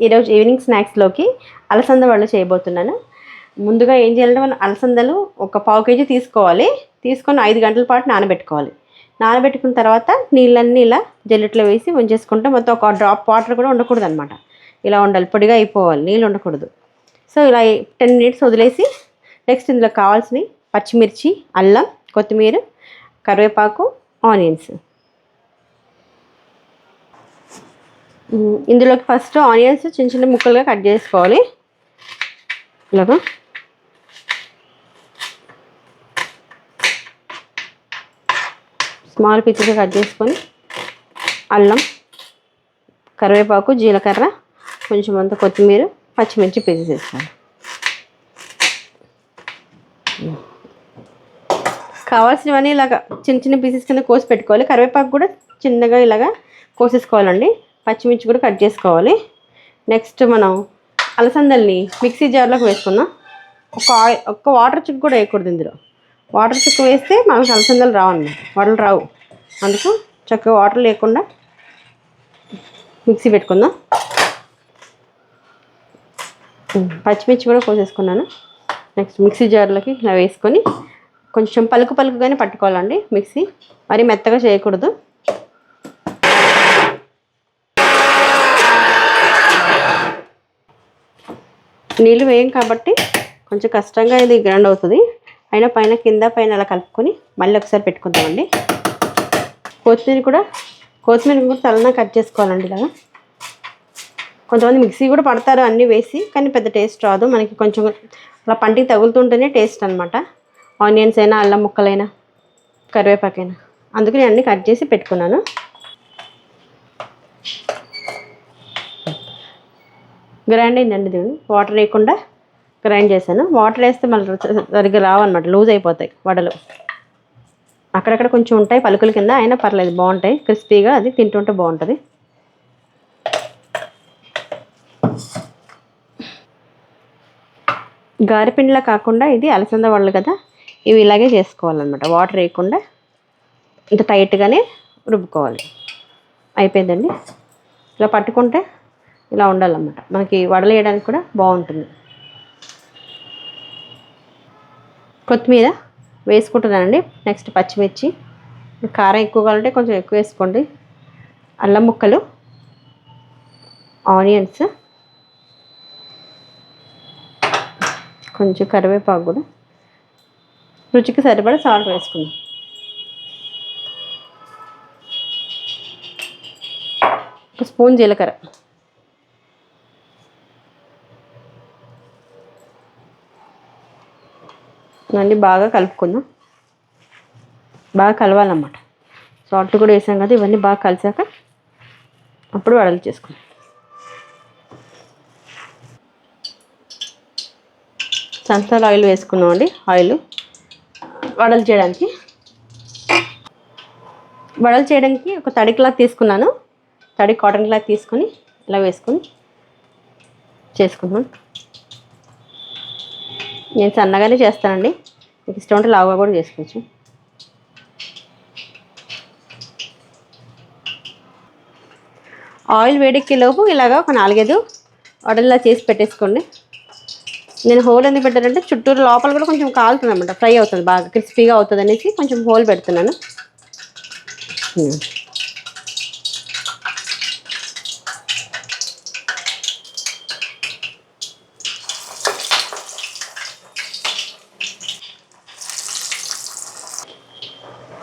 ఈరోజు ఈవినింగ్ స్నాక్స్లోకి అలసంద వాళ్ళు చేయబోతున్నాను. ముందుగా ఏం చేయాలంటే మనం అలసందలు ఒక పావు కేజీ తీసుకోవాలి. తీసుకొని ఐదు గంటల పాటు నానబెట్టుకోవాలి. నానబెట్టుకున్న తర్వాత నీళ్ళన్నీ ఇలా జల్లెట్లో వేసి ఉంచేసుకుంటే మొత్తం ఒక డ్రాప్ వాటర్ కూడా ఉండకూడదు అనమాట ఇలా ఉండాలి పొడిగా అయిపోవాలి నీళ్ళు ఉండకూడదు. సో ఇలా టెన్ మినిట్స్ వదిలేసి నెక్స్ట్ ఇందులో కావాల్సినవి పచ్చిమిర్చి అల్లం కొత్తిమీర కరివేపాకు ఆనియన్స్. ఇందులోకి ఫస్ట్ ఆనియన్స్ చిన్న చిన్న ముక్కలుగా కట్ చేసుకోవాలి. ఇలాగా. స్మాల్ పీసెస్గా కట్ చేసుకొని అల్లం కరివేపాకు జీలకర్ర కొంచెం అంత కొత్తిమీర పచ్చిమిర్చి పీసెస్ వేసుకోవాలి కావాల్సినవన్నీ ఇలాగ చిన్న చిన్న పీసెస్ కింద కోసి పెట్టుకోవాలి. కరివేపాకు కూడా చిన్నగా ఇలాగా కోసేసుకోవాలండి. పచ్చిమిర్చి కూడా కట్ చేసుకోవాలి. నెక్స్ట్ మనం అలసందల్ని మిక్సీ జార్లోకి వేసుకుందాం. ఒక ఆయిల్ ఒక్క వాటర్ చుక్క కూడా వేయకూడదు ఇందులో. వాటర్ చుక్క వేస్తే మనకు అలసందలు రావన్నమాట. వడలు రావు. అందుకు చక్కగా వాటర్ లేకుండా మిక్సీ పెట్టుకుందాం. పచ్చిమిర్చి కూడా కోసేసుకున్నాను. నెక్స్ట్ మిక్సీ జార్లోకి ఇలా వేసుకొని కొంచెం పలుకు పలుకుగానే పట్టుకోవాలండి మిక్సీ. మరీ మెత్తగా చేయకూడదు. నీళ్ళు వేయం కాబట్టి కొంచెం కష్టంగా ఇది గ్రైండ్ అవుతుంది. అయినా పైన కింద పైన అలా కలుపుకొని మళ్ళీ ఒకసారి పెట్టుకుందామండి. కొత్తిమీర కూడా కొత్తిమీర కూడా తలన కట్ చేసుకోవాలండి ఇలా కొంతమంది మిక్సీ కూడా పడతారు అన్నీ వేసి కానీ పెద్ద టేస్ట్ రాదు. మనకి కొంచెం అలా పంటికి తగులుతుంటేనే టేస్ట్ అనమాట ఆనియన్స్ అయినా అల్లం ముక్కలైనా కరివేపాకైనా. అందుకు నేను అన్నీ కట్ చేసి పెట్టుకున్నాను. గ్రైండ్ అయిందండి దీన్ని వాటర్ వేయకుండా గ్రైండ్ చేశాను. వాటర్ వేస్తే మళ్ళీ సరిగ్గా రావన్నమాట. లూజ్ అయిపోతాయి వడలు. అక్కడక్కడ కొంచెం ఉంటాయి పలుకుల కింద. అయినా పర్లేదు బాగుంటాయి. క్రిస్పీగా అది తింటుంటే బాగుంటుంది. గారెపిండిలా కాకుండా ఇది అలసంద వాళ్ళు కదా ఇవి ఇలాగే చేసుకోవాలన్నమాట. వాటర్ వేయకుండా ఇంత టైట్గానే రుబ్బుకోవాలి. అయిపోయిందండి. ఇలా పట్టుకుంటే ఇలా ఉండాలన్నమాట. మనకి వడలేయడానికి వేయడానికి కూడా బాగుంటుంది. కొత్తిమీర వేసుకుంటున్నానండి. నెక్స్ట్ పచ్చిమిర్చి. కారం ఎక్కువ కావాలంటే కొంచెం ఎక్కువ వేసుకోండి. అల్లం ముక్కలు ఆనియన్స్ కొంచెం కరివేపాకు కూడా. రుచికి సరిపడా సాల్ట్ వేసుకుందాం. ఒక స్పూన్ జీలకర్ర. అన్నీ బాగా కలుపుకుందాం. బాగా కలవాలన్నమాట. సాల్ట్ కూడా వేసాం కదా ఇవన్నీ బాగా కలిసాక అప్పుడు వడలు చేసుకుందాం. సన్ఫ్లవర్ ఆయిల్ వేసుకున్నాం అండి ఆయిల్. వడలు చేయడానికి. వడలు చేయడానికి ఒక తడి క్లాత్ తీసుకున్నాను. తడి కాటన్ క్లాత్ తీసుకొని ఇలా వేసుకొని చేసుకున్నాను నేను సన్నగానే చేస్తానండి. మీకు ఇష్టం ఉంటే లావుగా కూడా చేసుకోవచ్చు. ఆయిల్ వేడెక్కే లోపు ఇలాగా ఒక నాలుగైదు వడల్లా చేసి పెట్టేసుకోండి. నేను హోల్ ఎందుకు పెట్టానంటే చుట్టూరు లోపల కూడా కొంచెం కాలుతుంది అనమాట ఫ్రై అవుతుంది బాగా క్రిస్పీగా అవుతుంది అనేసి కొంచెం హోల్ పెడుతున్నాను.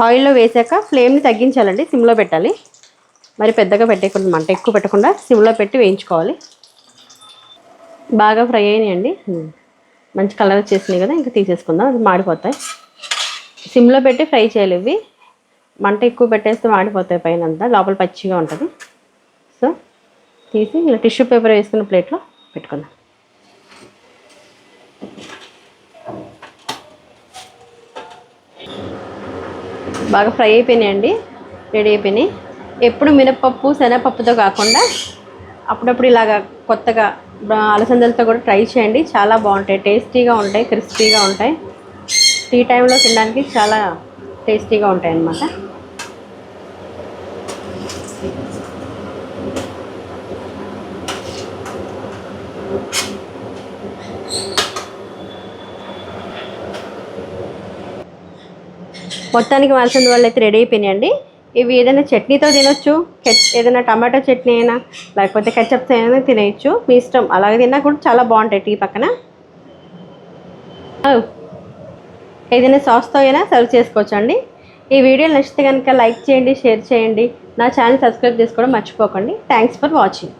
ఆయిల్లో వేసాక ఫ్లేమ్ని తగ్గించాలండి సిమ్లో పెట్టాలి. మరి పెద్దగా పెట్టేయకూడదు మంట ఎక్కువ పెట్టకుండా సిమ్లో పెట్టి వేయించుకోవాలి. బాగా ఫ్రై అయినాయండి. మంచి కలర్ వచ్చేసినాయి కదా ఇంకా తీసేసుకుందాం అది మాడిపోతాయి. సిమ్లో పెట్టి ఫ్రై చేయాలి ఇవి. మంట ఎక్కువ పెట్టేస్తే మాడిపోతాయి పైన అంతా లోపల పచ్చిగా ఉంటుంది. సో తీసి ఇలా టిష్యూ పేపర్ వేసుకున్న ప్లేట్లో పెట్టుకుందాం. బాగా ఫ్రై అయిపోయినాయండి. రెడీ అయిపోయినాయి. ఎప్పుడు మినపప్పు శనగపప్పుతో కాకుండా అప్పుడప్పుడు ఇలాగా కొత్తగా అలసందలతో కూడా ట్రై చేయండి. చాలా బాగుంటాయి. టేస్టీగా ఉంటాయి క్రిస్పీగా ఉంటాయి. టీ టైంలో తినడానికి చాలా టేస్టీగా ఉంటాయి అన్నమాట. మొత్తానికి అలసంద వాళ్ళు అయితే రెడీ అయిపోయినాయండి. ఇవి ఏదైనా చట్నీతో తినొచ్చు ఏదైనా టమాటో చట్నీ అయినా లేకపోతే కెచప్స్ అయినా తినేయచ్చు. మీ ఇష్టం అలాగే తిన్నా కూడా చాలా బాగుంటాయి టీ పక్కన. ఏదైనా సాస్తో అయినా సర్వ్ చేసుకోవచ్చు అండి ఈ వీడియో నచ్చితే కనుక లైక్ చేయండి షేర్ చేయండి. నా ఛానల్ సబ్స్క్రైబ్ చేసుకోవడం మర్చిపోకండి. Thanks for watching